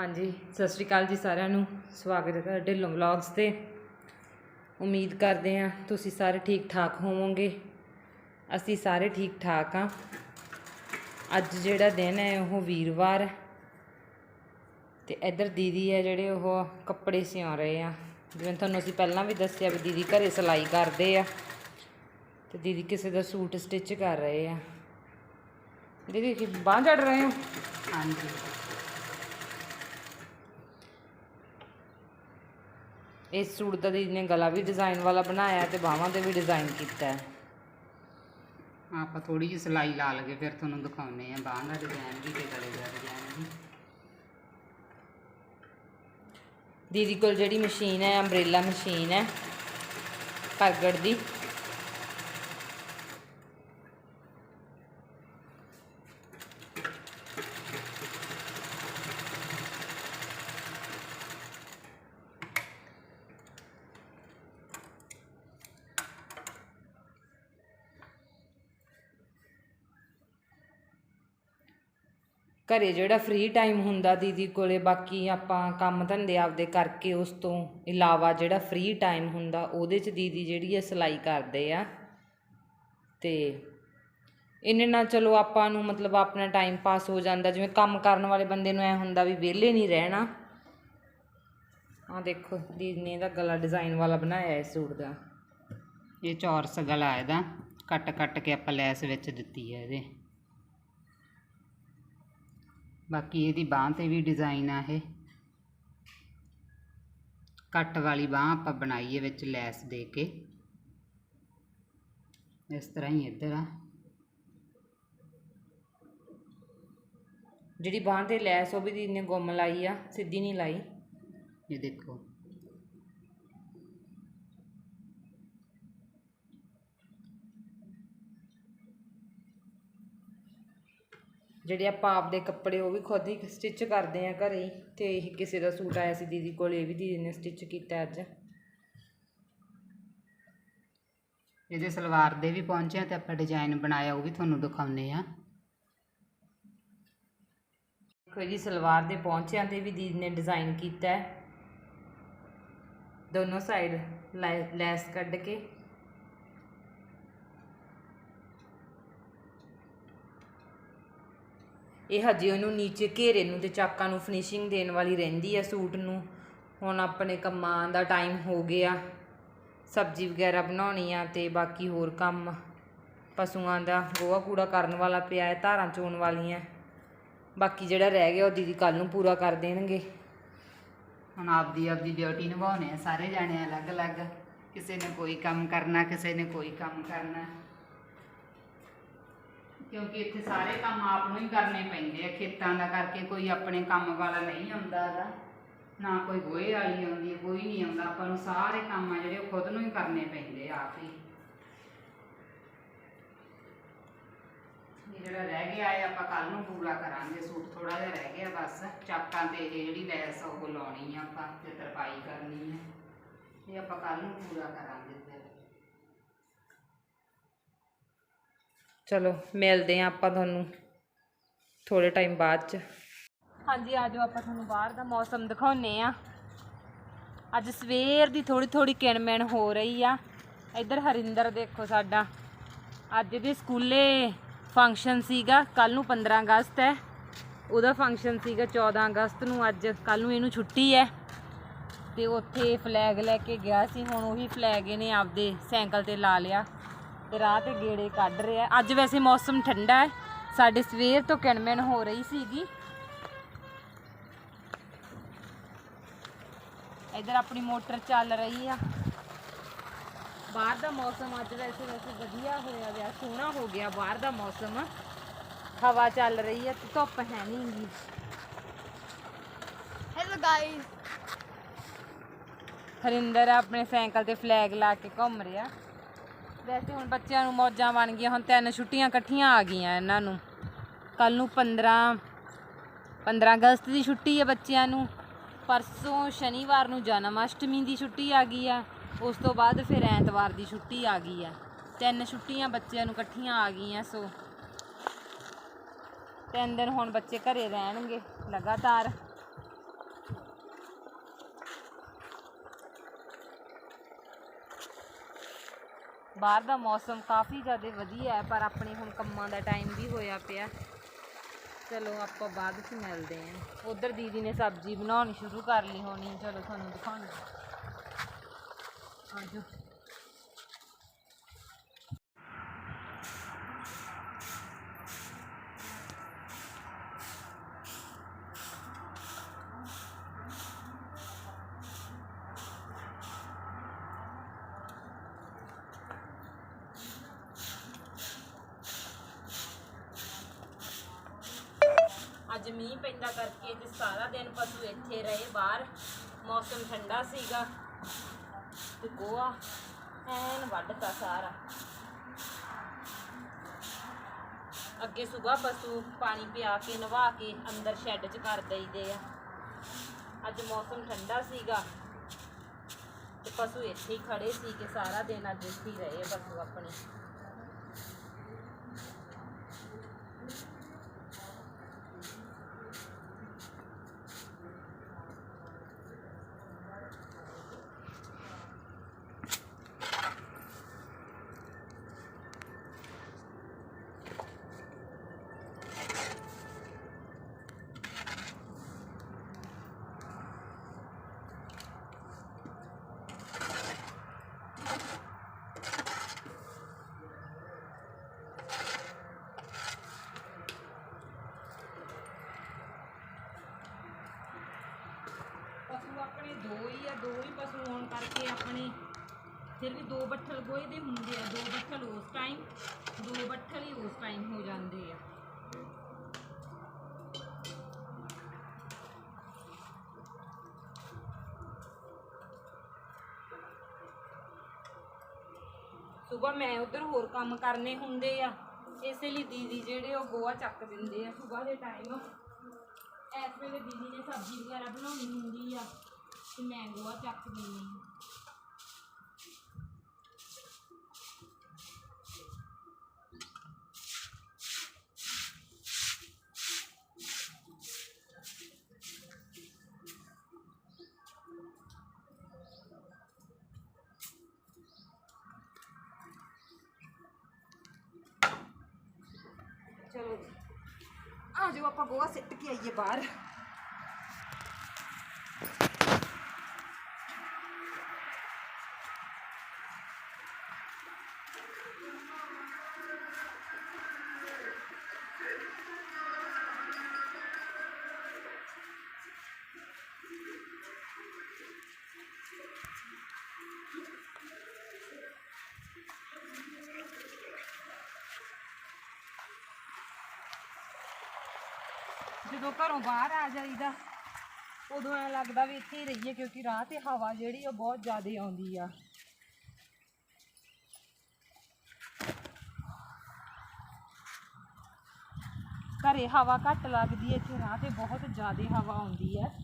ਹਾਂਜੀ, ਸਤਿ ਸ਼੍ਰੀ ਅਕਾਲ ਜੀ ਸਾਰਿਆਂ ਨੂੰ। ਸਵਾਗਤ ਹੈ ਤੁਹਾਡੇ ਢਿੱਲੋਂ ਵਲੌਗਸ ਤੇ। ਉਮੀਦ ਕਰਦੇ ਹਾਂ ਤੁਸੀਂ ਸਾਰੇ ਠੀਕ ਠਾਕ ਹੋਵੋਗੇ। ਅਸੀਂ ਸਾਰੇ ਠੀਕ ਠਾਕ ਆ ਅੱਜ ਜਿਹੜਾ ਦਿਨ ਹੈ ਉਹ ਵੀਰਵਾਰ ਹੈ। ਤੇ ਇੱਧਰ ਦੀਦੀ ਹੈ ਜਿਹੜੇ ਉਹ ਕੱਪੜੇ ਸਿਉਂ ਰਹੇ ਆ। ਜਿਵੇਂ ਤੁਹਾਨੂੰ ਅਸੀਂ ਪਹਿਲਾਂ ਵੀ ਦੱਸਿਆ ਵੀ ਦੀਦੀ ਘਰੇ ਸਿਲਾਈ ਕਰਦੇ ਆ। ਤੇ ਦੀਦੀ ਕਿਸੇ ਦਾ ਸੂਟ ਸਟਿਚ ਕਰ ਰਹੇ ਆ। ਦੀਦੀ ਕੀ ਬਾਂਹ ਚੜ ਰਹੇ ਹੋ? ਹਾਂਜੀ। ਇਸ ਸੂਟ ਦਾ ਦੀਦੀ ਨੇ ਗਲਾ ਵੀ ਡਿਜ਼ਾਈਨ ਵਾਲਾ ਬਣਾਇਆ ਤੇ ਬਾਹਾਂ ਤੇ ਵੀ ਡਿਜ਼ਾਈਨ ਕੀਤਾ ਹੈ। ਆਪਾਂ ਥੋੜੀ ਜਿਹੀ ਸਿਲਾਈ ਲਾ ਲਗੇ ਫਿਰ ਤੁਹਾਨੂੰ ਦਿਖਾਉਨੇ ਆ ਬਾਹਾਂ ਦਾ ਡਿਜ਼ਾਈਨ ਵੀ ਤੇ ਗਲੇ ਦਾ ਡਿਜ਼ਾਈਨ ਵੀ। ਦੀਦੀ ਕੋਲ ਜਿਹੜੀ ਮਸ਼ੀਨ ਹੈ ਅੰਬ੍ਰੇਲਾ ਮਸ਼ੀਨ ਹੈ ਪਰਗੜ ਦੀ। ਘਰੇ ਜਿਹੜਾ ਫ੍ਰੀ ਟਾਈਮ ਹੁੰਦਾ ਦੀਦੀ ਕੋਲੇ, ਬਾਕੀ ਆਪਾਂ ਕੰਮ ਧੰਦੇ ਆਪਦੇ ਕਰਕੇ ਉਸ ਤੋਂ ਇਲਾਵਾ ਜਿਹੜਾ ਫ੍ਰੀ ਟਾਈਮ ਹੁੰਦਾ ਉਹਦੇ 'ਚ ਦੀਦੀ ਜਿਹੜੀ ਆ ਸਿਲਾਈ ਕਰਦੇ ਆ। ਤੇ ਇਹਨੇ ਨਾਲ ਚਲੋ ਆਪਾਂ ਨੂੰ ਮਤਲਬ ਆਪਣਾ ਟਾਈਮ ਪਾਸ ਹੋ ਜਾਂਦਾ, ਜਿਵੇਂ ਕੰਮ ਕਰਨ ਵਾਲੇ ਬੰਦੇ ਨੂੰ ਐ ਹੁੰਦਾ ਵੀ ਵਿਹਲੇ ਨਹੀਂ ਰਹਿਣਾ। ਆ ਦੇਖੋ ਦੀਦੀ ਨੇ ਇਹਦਾ ਗਲਾ ਡਿਜ਼ਾਈਨ ਵਾਲਾ ਬਣਾਇਆ ਹੈ ਸੂਟ ਦਾ। ਇਹ ਚੌਰਸ ਗਲਾ ਇਹਦਾ ਕੱਟ ਕੱਟ ਕੇ ਆਪਾਂ ਲੈਸ ਵਿੱਚ ਦਿੱਤੀ ਹੈ ਇਹਦੇ। ਬਾਕੀ ਇਹਦੀ ਬਾਹ ਤੇ ਵੀ ਡਿਜ਼ਾਈਨ ਆ ਇਹ। ਕੱਟ ਵਾਲੀ ਬਾਹ ਆਪਾਂ ਬਣਾਈਏ ਵਿੱਚ ਲੈਸ ਦੇ ਕੇ। ਇਸ ਤਰ੍ਹਾਂ ਹੀ ਇੱਧਰ ਆ। ਜਿਹੜੀ ਬਾਂਹ ਤੇ ਲੈਸ ਉਹ ਵੀ ਦੀਦੀ ਨੇ ਗੁੰਮ ਲਾਈ ਆ, ਸਿੱਧੀ ਨਹੀਂ ਲਾਈ। ਇਹ ਦੇਖੋ। ਜਿਹੜੇ ਆਪਾਂ ਆਪਦੇ ਕੱਪੜੇ ਉਹ ਵੀ ਖੁਦ ਹੀ ਸਟਿਚ ਕਰਦੇ ਆ ਘਰੇ ਹੀ ਤੇ ਇਹ ਕਿਸੇ ਦਾ ਸੂਟ ਆਇਆ ਸੀ ਦੀਦੀ ਕੋਲ ਇਹ ਵੀ ਦੀਦੀ ਨੇ ਸਟਿਚ ਕੀਤਾ ਅੱਜ। ਇਹਦੇ ਸਲਵਾਰ ਦੇ ਵੀ ਪਹੁੰਚਿਆ ਤੇ ਆਪਾਂ ਡਿਜ਼ਾਈਨ ਬਣਾਇਆ ਉਹ ਵੀ ਤੁਹਾਨੂੰ ਦਿਖਾਉਨੇ ਆ। ਦੇਖੋ ਜੀ ਸਲਵਾਰ ਦੇ ਪਹੁੰਚਿਆਂ ਤੇ ਵੀ ਦੀਦੀ ਨੇ ਡਿਜ਼ਾਈਨ ਕੀਤਾ ਹੈ। ਦੋਨੋਂ ਸਾਈਡ ਲੈਸ ਕੱਢ ਕੇ। ਇਹ ਹਜੇ ਉਹਨੂੰ ਨੀਚੇ ਘੇਰੇ ਨੂੰ ਤੇ ਚਾਕਾਂ ਨੂੰ ਫਿਨਿਸ਼ਿੰਗ ਦੇਣ ਵਾਲੀ ਰਹਿੰਦੀ ਆ ਸੂਟ ਨੂੰ। ਹੁਣ ਆਪਣੇ ਕੰਮਾਂ ਦਾ ਟਾਈਮ ਹੋ ਗਿਆ। ਸਬਜ਼ੀ ਵਗੈਰਾ ਬਣਾਉਣੀ ਆ ਤੇ ਬਾਕੀ ਹੋਰ ਕੰਮ। ਪਸ਼ੂਆਂ ਦਾ ਗੋਹਾ ਕੂੜਾ ਕਰਨ ਵਾਲਾ ਪਿਆ ਹੈ, ਧਾਰਾਂ ਚੋਣ ਵਾਲੀਆਂ। ਬਾਕੀ ਜਿਹੜਾ ਰਹਿ ਗਿਆ ਉਹ ਦੀਦੀ ਕੱਲ ਨੂੰ ਪੂਰਾ ਕਰ ਦੇਣਗੇ। ਹੁਣ ਆਪਦੀ ਆਪਦੀ ਡਿਊਟੀ ਨਿਭਾਉਣੇ ਆ, ਸਾਰੇ ਜਾਣੇ ਅਲੱਗ-ਅਲੱਗ। ਕਿਸੇ ਨੇ ਕੋਈ ਕੰਮ ਕਰਨਾ, ਕਿਸੇ ਨੇ ਕੋਈ ਕੰਮ ਕਰਨਾ। ਕਿਉਂਕਿ ਇੱਥੇ ਸਾਰੇ ਕੰਮ ਆਪ ਨੂੰ ਹੀ ਕਰਨੇ ਪੈਂਦੇ ਆ। ਖੇਤਾਂ ਦਾ ਕਰਕੇ ਕੋਈ ਆਪਣੇ ਕੰਮ ਵਾਲਾ ਨਹੀਂ ਆਉਂਦਾ ਹੈਗਾ ਨਾ ਕੋਈ ਗੋਹੇ ਵਾਲੀ ਆਉਂਦੀ ਕੋਈ ਨਹੀਂ ਆਉਂਦਾ। ਆਪਾਂ ਨੂੰ ਸਾਰੇ ਕੰਮ ਆ ਜਿਹੜੇ ਉਹ ਖੁਦ ਨੂੰ ਹੀ ਕਰਨੇ ਪੈਂਦੇ ਆ, ਆਪ ਹੀ। ਇਹ ਜਿਹੜਾ ਰਹਿ ਗਿਆ ਹੈ ਆਪਾਂ ਕੱਲ ਨੂੰ ਪੂਰਾ ਕਰਾਂਗੇ। ਸੂਟ ਥੋੜਾ ਜਿਹਾ ਰਹਿ ਗਿਆ, ਬਸ। ਚਾਕਾਂ ਤੇ ਇਹ ਜਿਹੜੀ ਲੈਸ ਉਹ ਲਾਉਣੀ ਆ ਆਪਾਂ, ਤੇ ਤਰਪਾਈ ਕਰਨੀ ਹੈ ਇਹ ਆਪਾਂ ਕੱਲ ਨੂੰ ਪੂਰਾ ਕਰਾਂਗੇ ਫਿਰ ਚਲੋ, ਮਿਲਦੇ ਆ ਆਪਾਂ ਤੁਹਾਨੂੰ ਥੋੜੇ ਟਾਈਮ ਬਾਅਦ ਚ। ਹਾਂਜੀ, ਆ ਆਜੋ ਆਪਾਂ ਤੁਹਾਨੂੰ ਬਾਹਰ ਦਾ ਮੌਸਮ ਦਿਖਾਉਨੇ ਆ ਅੱਜ ਸਵੇਰ ਦੀ ਥੋੜੀ ਥੋੜੀ ਕਿਣਮਿਣ ਹੋ ਰਹੀ ਆ। ਇੱਧਰ ਹਰਿੰਦਰ ਦੇਖੋ ਸਾਡਾ। ਅੱਜ ਦੇ ਸਕੂਲੇ ਫੰਕਸ਼ਨ ਸੀਗਾ ਕੱਲ ਨੂੰ 15 ਅਗਸਤ ਹੈ। ਉਹਦਾ ਫੰਕਸ਼ਨ ਸੀਗਾ 14 ਅਗਸਤ ਨੂੰ ਅੱਜ ਕੱਲ ਨੂੰ ਇਹਨੂੰ ਛੁੱਟੀ ਹੈ। ਤੇ ਉੱਥੇ ਫਲੈਗ ਲੈ ਕੇ ਗਿਆ ਸੀ, ਹੁਣ ਉਹੀ ਫਲੈਗ ਇਹਨੇ ਆਪਦੇ ਸਾਈਕਲ ਤੇ ਲਾ ਲਿਆ। ਤੇ ਰਾਹ ਤੇ ਗੇੜੇ ਕੱਢ ਰਿਹਾ। ਅੱਜ ਵੈਸੇ ਮੌਸਮ ਠੰਡਾ ਹੈ। ਸਾਡੇ ਸਵੇਰ ਤੋਂ ਕਿਣਮਿਣ ਹੋ ਰਹੀ ਸੀਗੀ। ਇਧਰ ਆਪਣੀ ਮੋਟਰ ਚੱਲ ਰਹੀ ਆ। ਬਾਹਰ ਦਾ ਮੌਸਮ ਅੱਜ ਵੈਸੇ ਵੈਸੇ ਵਧੀਆ ਹੋਇਆ ਵਿਆ ਸੋਹਣਾ ਹੋ ਗਿਆ ਬਾਹਰ ਦਾ ਮੌਸਮ। ਹਵਾ ਚੱਲ ਰਹੀ ਹੈ ਤੇ ਧੁੱਪ ਹੈ ਨਹੀਂ ਗੀ। Hello guys. ਹਰਿੰਦਰ ਆਪਣੇ ਸਾਈਕਲ ਤੇ ਫਲੈਗ ਲਾ ਕੇ ਘੁੰਮ ਰਿਹਾ। ਵੈਸੇ ਹੁਣ ਬੱਚਿਆਂ ਨੂੰ ਮੌਜਾਂ ਬਣ ਗਈਆਂ, ਹੁਣ ਤਿੰਨ ਛੁੱਟੀਆਂ ਇਕੱਠੀਆਂ ਆ ਗਈਆਂ ਇਹਨਾਂ ਨੂੰ। ਕੱਲ ਨੂੰ 15 15 ਅਗਸਤ ਦੀ ਛੁੱਟੀ ਹੈ ਬੱਚਿਆਂ ਨੂੰ। ਪਰਸੋਂ ਸ਼ਨੀਵਾਰ ਨੂੰ ਜਨਮ ਅਸ਼ਟਮੀ ਦੀ ਛੁੱਟੀ ਆ ਗਈ ਆ। ਉਸ ਤੋਂ ਬਾਅਦ ਫਿਰ ਐਤਵਾਰ ਦੀ ਛੁੱਟੀ ਆ ਗਈ ਆ। ਤਿੰਨ ਛੁੱਟੀਆਂ ਬੱਚਿਆਂ ਨੂੰ ਇਕੱਠੀਆਂ ਆ ਗਈਆਂ, ਸੋ ਤਿੰਨ ਦਿਨ ਹੁਣ ਬੱਚੇ ਘਰੇ ਰਹਿਣਗੇ ਲਗਾਤਾਰ। ਬਾਹਰ ਦਾ ਮੌਸਮ ਕਾਫੀ ਜ਼ਿਆਦਾ ਵਧੀਆ ਹੈ, ਪਰ ਆਪਣੇ ਹੁਣ ਕੰਮਾਂ ਦਾ ਟਾਈਮ ਵੀ ਹੋਇਆ ਪਿਆ। ਚਲੋ, ਆਪਾਂ ਬਾਅਦ 'ਚ ਮਿਲਦੇ ਹਾਂ। ਉਧਰ ਦੀਦੀ ਨੇ ਸਬਜ਼ੀ ਬਣਾਉਣੀ ਸ਼ੁਰੂ ਕਰ ਲਈ ਹੋਣੀ। ਚਲੋ, ਤੁਹਾਨੂੰ ਦਿਖਾਉਂਦੇ ਆਜੋ। ਅੱਜ ਮੀਂਹ ਪੈਂਦਾ ਕਰਕੇ ਤੇ ਸਾਰਾ ਦਿਨ ਪਸ਼ੂ ਇੱਥੇ ਰਹੇ, ਬਾਹਰ ਮੌਸਮ ਠੰਡਾ ਸੀਗਾ। ਤੇ ਗੋਆ ਐਨ ਵੱਢਤਾ ਸਾਰਾ। ਅੱਗੇ ਸੁਬਾ ਪਸ਼ੂ ਪਾਣੀ ਪਿਆ ਕੇ, ਨਵਾ ਕੇ ਅੰਦਰ ਸ਼ੈੱਡ 'ਚ ਕਰ ਦਈਦੇ ਆ। ਅੱਜ ਮੌਸਮ ਠੰਡਾ ਸੀਗਾ। ਤੇ ਪਸ਼ੂ ਇੱਥੇ ਹੀ ਖੜੇ ਸੀ ਕਿ ਸਾਰਾ ਦਿਨ ਅੱਜ ਇੱਥੇ ਹੀ ਰਹੇ ਪਸ਼ੂ ਆਪਣੇ ਪਸ਼ੂ ਆਪਣੇ ਦੋ ਹੀ ਆ ਦੋ ਹੀ ਪਸ਼ੂ ਹੋਣ ਕਰਕੇ ਆਪਣੇ ਫਿਰ ਵੀ ਦੋ ਬੱਠਲ ਗੋਹੇ ਦੇ ਹੁੰਦੇ ਆ, ਦੋ ਬੱਠਲ ਉਸ ਟਾਈਮ ਦੋ ਬੱਠਲ ਹੀ ਉਸ ਟਾਈਮ ਹੋ ਜਾਂਦੇ ਆ। ਸਵੇਰ ਮੈਂ ਉਧਰ ਹੋਰ ਕੰਮ ਕਰਨੇ ਹੁੰਦੇ ਆ। ਇਸੇ ਲਈ ਦੀਦੀ ਜਿਹੜੇ ਉਹ ਗੋਆ ਚੱਕ ਦਿੰਦੇ ਆ ਸਵੇਰ ਦੇ ਟਾਈਮ ਇਸ ਵੇਲੇ ਦੀਦੀ ਨੇ ਸਬਜ਼ੀ ਵਗੈਰਾ ਬਣਾਉਣੀ ਹੁੰਦੀ ਆ, ਤੇ ਮੈਂ ਗੋਆ ਚੱਕ ਦਿੰਦੀ ਹਾਂ ਚਲੋ ਜੀ ਆ ਜਾਓ ਆਪਾਂ ਗੋਆ ਸਿੱਟ ਕੇ ਆਈਏ ਬਾਹਰ। ਜਦੋਂ ਘਰੋਂ ਬਾਹਰ ਆ ਜਾਈਦਾ, ਉਦੋਂ ਐ ਲੱਗਦਾ ਵੀ ਇੱਥੇ ਹੀ ਰਹੀਏ, ਕਿਉਂਕਿ ਰਾਹ ਤੇ ਹਵਾ ਜਿਹੜੀ ਉਹ ਬਹੁਤ ਜ਼ਿਆਦਾ ਆਉਂਦੀ ਆ। ਘਰੇ ਹਵਾ ਘੱਟ ਲੱਗਦੀ ਹੈ, ਇੱਥੇ ਰਾਹ ਤੇ ਬਹੁਤ ਜ਼ਿਆਦਾ ਹਵਾ ਆਉਂਦੀ ਹੈ।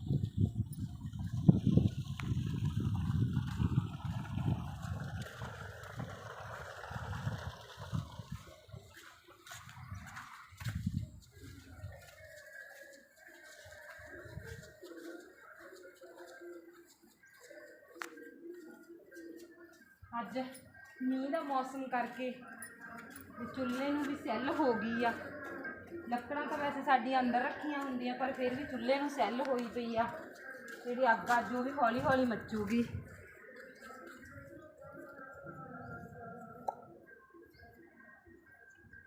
ਅੱਜ ਮੀਂਹ ਦਾ ਮੌਸਮ ਕਰਕੇ ਚੁੱਲ੍ਹੇ ਨੂੰ ਵੀ ਸੈੱਲ ਹੋ ਗਈ ਆ। ਲੱਕੜਾਂ ਤਾਂ ਵੈਸੇ ਸਾਡੀਆਂ ਅੰਦਰ ਰੱਖੀਆਂ ਹੁੰਦੀਆਂ, ਪਰ ਫਿਰ ਵੀ ਚੁੱਲ੍ਹੇ ਨੂੰ ਸੈੱਲ ਹੋਈ ਪਈ ਆ। ਜਿਹੜੀ ਅੱਗ ਅੱਜ ਉਹ ਵੀ ਹੌਲੀ ਹੌਲੀ ਮੱਚੂਗੀ।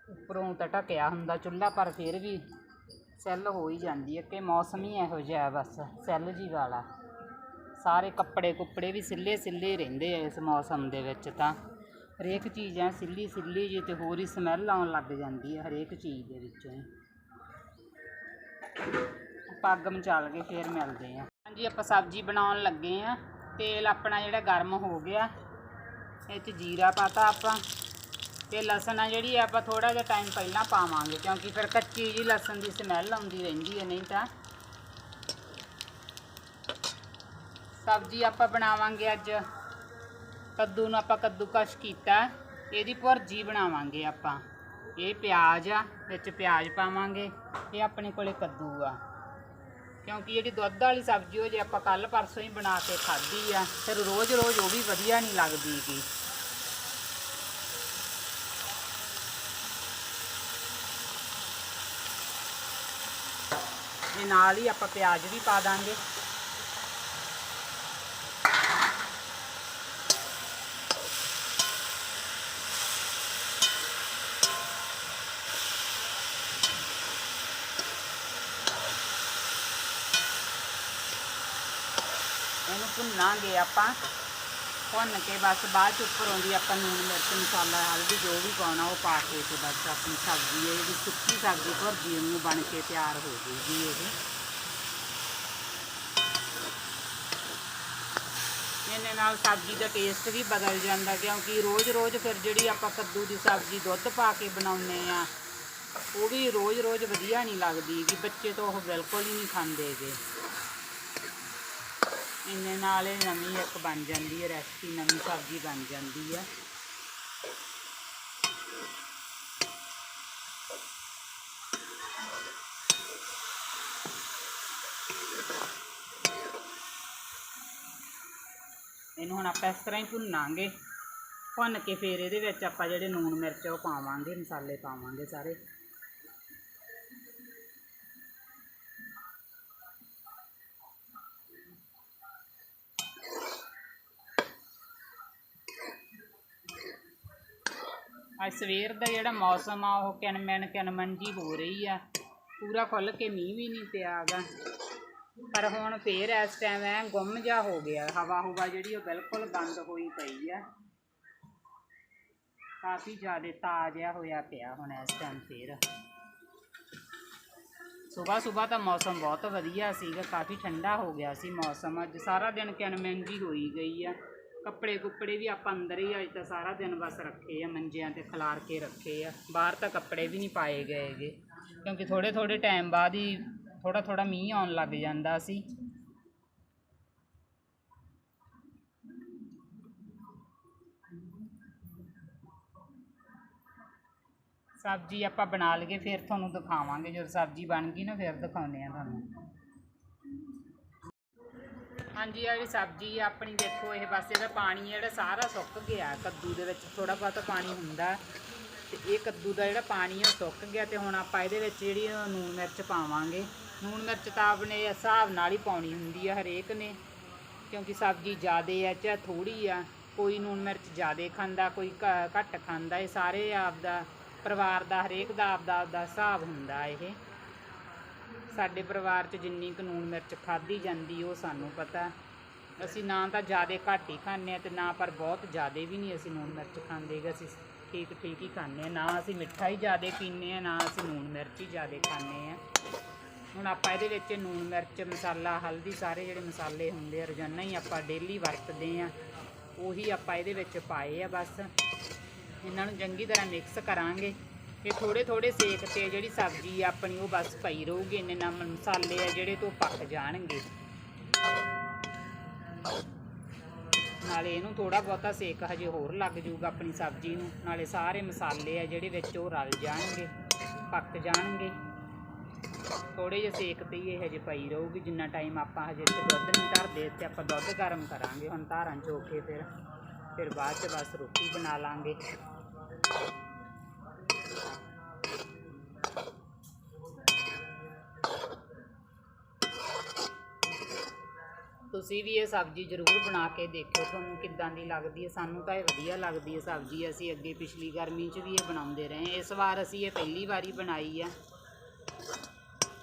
ਉੱਪਰੋਂ ਤਾਂ ਢਕਿਆ ਹੁੰਦਾ ਚੁੱਲ੍ਹਾ, ਪਰ ਫਿਰ ਵੀ ਸੈੱਲ ਹੋ ਹੀ ਜਾਂਦੀ ਹੈ ਕਿ ਮੌਸਮ ਹੀ ਇਹੋ ਜਿਹਾ ਬਸ, ਸੈੱਲ ਜੀ ਵਾਲਾ। ਸਾਰੇ ਕੱਪੜੇ ਕੁੱਪੜੇ ਵੀ ਸਿੱਲੇ ਸਿੱਲੇ ਰਹਿੰਦੇ ਆ ਇਸ ਮੌਸਮ ਦੇ ਵਿੱਚ ਤਾਂ। ਹਰੇਕ ਚੀਜ਼ ਐ ਸਿੱਲੀ ਸਿੱਲੀ ਜੀ ਤੇ ਹੋਰ ਹੀ ਸਮੈਲ ਆਉਣ ਲੱਗ ਜਾਂਦੀ ਹੈ ਹਰੇਕ ਚੀਜ਼ ਦੇ ਵਿੱਚੋਂ। ਹੀ ਪੱਗ ਮਚਾਲ ਕੇ ਫੇਰ ਮਿਲਦੇ ਆ। ਹਾਂਜੀ, ਆਪਾਂ ਸਬਜ਼ੀ ਬਣਾਉਣ ਲੱਗੇ ਆ। ਤੇਲ ਆਪਣਾ ਜਿਹੜਾ ਗਰਮ ਹੋ ਗਿਆ, ਇਹ 'ਚ ਜੀਰਾ ਪਾਤਾ ਆਪਾਂ। ਤੇ ਲਸਣ ਆ ਜਿਹੜੀ ਆਪਾਂ ਥੋੜਾ ਜਿਹਾ ਟਾਈਮ ਪਹਿਲਾਂ ਪਾਵਾਂਗੇ, ਕਿਉਂਕਿ ਫਿਰ ਕੱਚੀ ਜੀ ਲਸਣ ਦੀ ਸਮੈਲ ਆਉਂਦੀ ਰਹਿੰਦੀ ਹੈ ਨਹੀਂ ਤਾਂ ਸਬਜ਼ੀ ਆਪਾਂ ਬਣਾਵਾਂਗੇ ਅੱਜ। ਕੱਦੂ ਨੂੰ ਆਪਾਂ ਕੱਦੂ ਕੱਦੂਕਸ਼ ਕੀਤਾ। ਇਹਦੀ ਭੁਰਜੀ ਬਣਾਵਾਂਗੇ ਆਪਾਂ। ਇਹ ਪਿਆਜ਼ ਆ, ਵਿੱਚ ਪਿਆਜ਼ ਪਾਵਾਂਗੇ। ਇਹ ਆਪਣੇ ਕੋਲੇ ਕੱਦੂ ਆ। ਕਿਉਂਕਿ ਜਿਹੜੀ ਦੁੱਧ ਵਾਲੀ ਸਬਜ਼ੀ ਉਹ ਜੇ ਆਪਾਂ ਕੱਲ ਪਰਸੋਂ ਹੀ ਬਣਾ ਕੇ ਖਾਧੀ ਆ, ਫਿਰ ਰੋਜ਼-ਰੋਜ਼ ਉਹ ਵੀ ਵਧੀਆ ਨਹੀਂ ਲੱਗਦੀ ਗੀ। ਇਹ ਨਾਲ ਹੀ ਆਪਾਂ ਪਿਆਜ਼ ਵੀ ਪਾ ਦਾਂਗੇ। ਇਹਨੂੰ ਆਪਾਂ। ਭੁੰਨ ਕੇ ਬਸ ਬਾਅਦ ਚ ਉੱਪਰ ਆਉਂਦੀ ਆਪਾਂ ਨੂਨ ਮਿਰਚ, ਮਸਾਲਾ, ਹਲਦੀ, ਜੋ ਵੀ ਪਾਉਣਾ, ਉਹ ਪਾ ਕੇ ਤੇ ਬਸ ਆਪਣੀ ਸਬਜ਼ੀ ਹੈ, ਜਿਹੜੀ ਸੁੱਕੀ ਸਬਜ਼ੀ ਭੁਰਜੀ ਨੂੰ ਬਣ ਕੇ ਤਿਆਰ ਹੋ ਜੂਗੀ ਇਹ। ਇਹਨੇ ਨਾਲ ਸਬਜ਼ੀ ਦਾ ਟੇਸਟ ਵੀ ਬਦਲ ਜਾਂਦਾ, ਕਿਉਂਕਿ ਰੋਜ਼-ਰੋਜ਼ ਫਿਰ ਜਿਹੜੀ ਆਪਾਂ ਕੱਦੂ ਦੀ ਸਬਜ਼ੀ ਦੁੱਧ ਪਾ ਕੇ ਬਣਾਉਂਦੇ ਆ ਉਹ ਵੀ ਰੋਜ਼-ਰੋਜ਼ ਵਧੀਆ ਨਹੀਂ ਲੱਗਦੀ, ਕਿ ਬੱਚੇ ਤਾਂ ਉਹ ਬਿਲਕੁਲ ਹੀ ਨਹੀਂ ਖਾਂਦੇਗੇ ਇੰਨੇ ਨਾਲ ਇਹ ਨਵੀਂ ਇੱਕ ਬਣ ਜਾਂਦੀ ਹੈ ਰੈਸਪੀ ਨਵੀਂ ਸਬਜ਼ੀ ਬਣ ਜਾਂਦੀ ਹੈ। ਇਹਨੂੰ ਹੁਣ ਆਪਾਂ ਇਸ ਤਰ੍ਹਾਂ ਹੀ ਭੁੰਨਾਂਗੇ। ਭੁੰਨ ਕੇ ਫਿਰ ਇਹਦੇ ਵਿੱਚ ਆਪਾਂ ਜਿਹੜੇ ਲੂਣ ਮਿਰਚ ਉਹ ਪਾਵਾਂਗੇ, ਮਸਾਲੇ ਪਾਵਾਂਗੇ ਸਾਰੇ। ਅੱਜ ਸਵੇਰ ਦਾ ਜਿਹੜਾ ਮੌਸਮ ਆ, ਉਹ ਕਿਨਮੈਨ ਕਿਨਮਨ ਜੀ ਹੋ ਰਹੀ ਆ। ਪੂਰਾ ਖੁੱਲ ਕੇ ਮੀਂਹ ਵੀ ਨਹੀਂ ਪਿਆ ਗਾ। ਪਰ ਹੁਣ ਫੇਰ ਇਸ ਟਾਈਮ ਐ ਗੁੰਮ ਜਾ ਹੋ ਗਿਆ। ਹਵਾ ਹੁਵਾ ਜਿਹੜੀ ਉਹ ਬਿਲਕੁਲ ਬੰਦ ਹੋਈ ਪਈ ਆ। ਕਾਫੀ ਜ਼ਿਆਦਾ ਤਾਜ਼ਾ ਹੋਇਆ ਪਿਆ ਹੁਣ ਇਸ ਟਾਈਮ ਫੇਰ। ਸਵੇਰ ਸਵੇਰ ਤਾਂ ਮੌਸਮ ਬਹੁਤ ਵਧੀਆ ਸੀਗਾ। ਕਾਫੀ ਠੰਡਾ ਹੋ ਗਿਆ ਸੀ ਮੌਸਮ। ਅੱਜ ਸਾਰਾ ਦਿਨ ਕਿਨਮੈਨ ਜੀ ਹੋਈ ਗਈ ਆ। ਕੱਪੜੇ ਕੁੱਪੜੇ ਵੀ ਆਪਾਂ ਅੰਦਰ ਹੀ ਅੱਜ ਤਾਂ ਸਾਰਾ ਦਿਨ ਬਸ ਰੱਖੇ ਆ, ਮੰਜਿਆਂ ਤੇ ਖਿਲਾਰ ਕੇ ਰੱਖੇ ਆ। ਬਾਹਰ ਤਾਂ ਕੱਪੜੇ ਵੀ ਨਹੀਂ ਪਾਏ ਗਏਗੇ ਕਿਉਂਕਿ ਥੋੜੇ ਥੋੜੇ ਟਾਈਮ ਬਾਅਦ ਹੀ ਥੋੜਾ ਥੋੜਾ ਮੀਂਹ ਆਉਣ ਲੱਗ ਜਾਂਦਾ ਸੀ। ਸਬਜ਼ੀ ਆਪਾਂ ਬਣਾ ਲਈਏ, ਫਿਰ ਤੁਹਾਨੂੰ ਦਿਖਾਵਾਂਗੇ। ਜਦੋਂ ਸਬਜ਼ੀ ਬਣ ਗਈ ਨਾ, ਫਿਰ ਦਿਖਾਉਂਦੇ ਆ ਤੁਹਾਨੂੰ। ਹਾਂਜੀ ਆ ਜਿਹੜੀ ਸਬਜ਼ੀ ਆ, ਆਪਣੀ ਦੇਖੋ, ਇਹ ਪਾਸੇ ਦਾ ਪਾਣੀ ਜਿਹੜਾ ਸਾਰਾ ਸੁੱਕ ਗਿਆ। ਕੱਦੂ ਦੇ ਵਿੱਚ ਥੋੜਾ ਬਹੁਤਾ ਪਾਣੀ ਹੁੰਦਾ। ਤੇ ਇਹ ਕੱਦੂ ਦਾ ਜਿਹੜਾ ਪਾਣੀ ਆ, ਉਹ ਸੁੱਕ ਗਿਆ ਤੇ ਹੁਣ ਆਪਾਂ ਇਹਦੇ ਵਿੱਚ ਜਿਹੜੀ ਉਹ ਮਿਰਚ ਪਾਵਾਂਗੇ। ਨੂਣ ਮਿਰਚ ਤਾਂ ਆਪਣੇ ਹਿਸਾਬ ਨਾਲ ਹੀ ਪਾਉਣੀ ਹੁੰਦੀ ਆ ਹਰੇਕ ਨੇ, ਕਿਉਂਕਿ ਸਬਜ਼ੀ ਜ਼ਿਆਦੇ ਆ ਚਾਹੇ ਥੋੜੀ ਆ, ਕੋਈ ਨੂਣ ਮਿਰਚ ਜ਼ਿਆਦੇ ਖਾਂਦਾ, ਕੋਈ ਘ- ਘੱਟ ਖਾਂਦਾ, ਇਹ ਸਾਰੇ ਆਪਦਾ ਪਰਿਵਾਰ ਦਾ, ਹਰੇਕ ਦਾ ਆਪਦਾ ਆਪਦਾ ਹਿਸਾਬ ਹੁੰਦਾ ਇਹ। ਸਾਡੇ ਪਰਿਵਾਰ 'ਚ ਜਿੰਨੀ ਕੁ ਨੂਣ ਮਿਰਚ ਖਾਧੀ ਜਾਂਦੀ, ਉਹ ਸਾਨੂੰ ਪਤਾ। ਅਸੀਂ ਨਾ ਤਾਂ ਜ਼ਿਆਦਾ ਘੱਟ ਹੀ ਖਾਂਦੇ ਆ ਤੇ ਨਾ ਪਰ ਬਹੁਤ ਜ਼ਿਆਦਾ ਵੀ ਨਹੀਂ ਅਸੀਂ ਨੂਣ ਮਿਰਚ ਖਾਂਦੇ ਗੇ ਅਸੀਂ ਠੀਕ ਠੀਕ ਹੀ ਖਾਂਦੇ ਆ ਨਾ ਅਸੀਂ ਮਿੱਠਾ ਹੀ ਜ਼ਿਆਦਾ ਪੀਂਦੇ ਆ ਨਾ ਅਸੀਂ ਨੂਣ ਮਿਰਚ ਹੀ ਜ਼ਿਆਦਾ ਖਾਂਦੇ ਆ ਹੁਣ ਆਪਾਂ ਇਹਦੇ ਵਿੱਚ ਨੂਣ ਮਿਰਚ, ਮਸਾਲਾ, ਹਲਦੀ ਸਾਰੇ ਜਿਹੜੇ ਮਸਾਲੇ ਹੁੰਦੇ ਆ, ਰੋਜ਼ਾਨਾ ਹੀ ਆਪਾਂ ਡੇਲੀ ਵਰਤਦੇ ਆ ਉਹੀ ਆਪਾਂ ਇਹਦੇ ਵਿੱਚ ਪਾਏ ਆ ਬਸ। ਇਹਨਾਂ ਨੂੰ ਚੰਗੀ ਤਰ੍ਹਾਂ ਮਿਕਸ ਕਰਾਂਗੇ। ਤੇ ਥੋੜੇ ਥੋੜੇ ਸੇਕ ਤੇ ਜਿਹੜੀ ਸਬਜ਼ੀ ਆ ਆਪਣੀ ਉਹ ਬਸ ਪਈ ਰਹੂਗੀ, ਇੰਨੇ ਨਾਲ ਮਸਾਲੇ ਆ ਜਿਹੜੇ ਤੋਂ ਪੱਕ ਜਾਣਗੇ। ਨਾਲੇ ਇਹਨੂੰ ਥੋੜਾ ਬਹੁਤਾ ਸੇਕ ਹਜੇ ਹੋਰ ਲੱਗ ਜਾਊਗਾ ਆਪਣੀ ਸਬਜ਼ੀ ਨੂੰ, ਨਾਲੇ ਸਾਰੇ ਮਸਾਲੇ ਆ ਜਿਹੜੇ ਵਿੱਚ ਉਹ ਰਲ ਜਾਣਗੇ, ਪੱਕ ਜਾਣਗੇ। ਥੋੜੇ ਜਿਹੇ ਸੇਕ ਤੇ ਹੀ ਇਹ ਹਜੇ ਪਈ ਰਹੂਗੀ, ਜਿੰਨਾ ਟਾਈਮ ਆਪਾਂ ਹਜੇ ਇੱਥੇ ਦੁੱਧ ਨਹੀਂ ਧਰਦੇ ਤੇ ਆਪਾਂ ਦੁੱਧ ਗਰਮ ਕਰਾਂਗੇ, ਹੁਣ ਧਾਰਾਂ ਚੋ ਕੇ ਫਿਰ ਫਿਰ ਬਾਅਦ ਚ ਬਸ ਰੋਟੀ ਬਣਾ ਲਾਂਗੇ। ਤੁਸੀਂ ਵੀ ਇਹ ਸਬਜ਼ੀ ਜ਼ਰੂਰ ਬਣਾ ਕੇ ਦੇਖਿਓ, ਤੁਹਾਨੂੰ ਕਿੱਦਾਂ ਦੀ ਲੱਗਦੀ ਹੈ? ਸਾਨੂੰ ਤਾਂ ਇਹ ਵਧੀਆ ਲੱਗਦੀ ਹੈ ਸਬਜ਼ੀ, ਅਸੀਂ ਅੱਗੇ ਪਿਛਲੀ ਗਰਮੀ 'ਚ ਵੀ ਇਹ ਬਣਾਉਂਦੇ ਰਹੇ ਇਸ ਵਾਰ ਅਸੀਂ ਇਹ ਪਹਿਲੀ ਵਾਰੀ ਬਣਾਈ ਆ।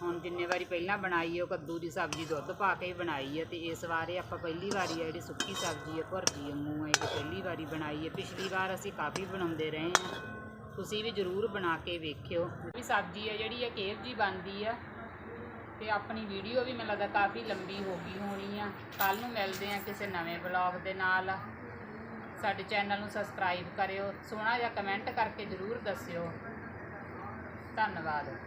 ਹੁਣ ਜਿੰਨੇ ਵਾਰੀ ਪਹਿਲਾਂ ਬਣਾਈ ਹੈ, ਉਹ ਕੱਦੂ ਦੀ ਸਬਜ਼ੀ ਦੁੱਧ ਪਾ ਕੇ ਬਣਾਈ ਹੈ ਤੇ ਇਸ ਵਾਰ ਇਹ ਆਪਾਂ ਪਹਿਲੀ ਵਾਰੀ ਹੈ ਜਿਹੜੀ ਸੁੱਕੀ ਸਬਜ਼ੀ ਹੈ, ਭੁਰਜੀ ਵਾਂਗੂ ਹੈ ਇਹ ਪਹਿਲੀ ਵਾਰੀ ਬਣਾਈ ਹੈ। ਪਿਛਲੀ ਵਾਰ ਅਸੀਂ ਕਾਫੀ ਬਣਾਉਂਦੇ ਰਹੇ ਹਾਂ। ਤੁਸੀਂ ਵੀ ਜ਼ਰੂਰ ਬਣਾ ਕੇ ਵੇਖਿਓ। ਵੀ ਸਬਜ਼ੀ ਹੈ ਜਿਹੜੀ ਇਹ ਕੇਵ ਜੀ ਬਣਦੀ ਆ। ਤੇ ਆਪਣੀ ਵੀਡੀਓ ਵੀ ਮੈਨੂੰ ਲੱਗਦਾ ਕਾਫੀ ਲੰਬੀ ਹੋ ਗਈ ਹੋਣੀ ਆ। ਕੱਲ ਨੂੰ ਮਿਲਦੇ ਆ ਕਿਸੇ ਨਵੇਂ ਬਲੌਗ ਦੇ ਨਾਲ। ਸਾਡੇ ਚੈਨਲ ਨੂੰ ਸਬਸਕ੍ਰਾਈਬ ਕਰਿਓ, ਸੋਹਣਾ ਜਿਹਾ ਕਮੈਂਟ ਕਰਕੇ ਜ਼ਰੂਰ ਦੱਸਿਓ। ਧੰਨਵਾਦ।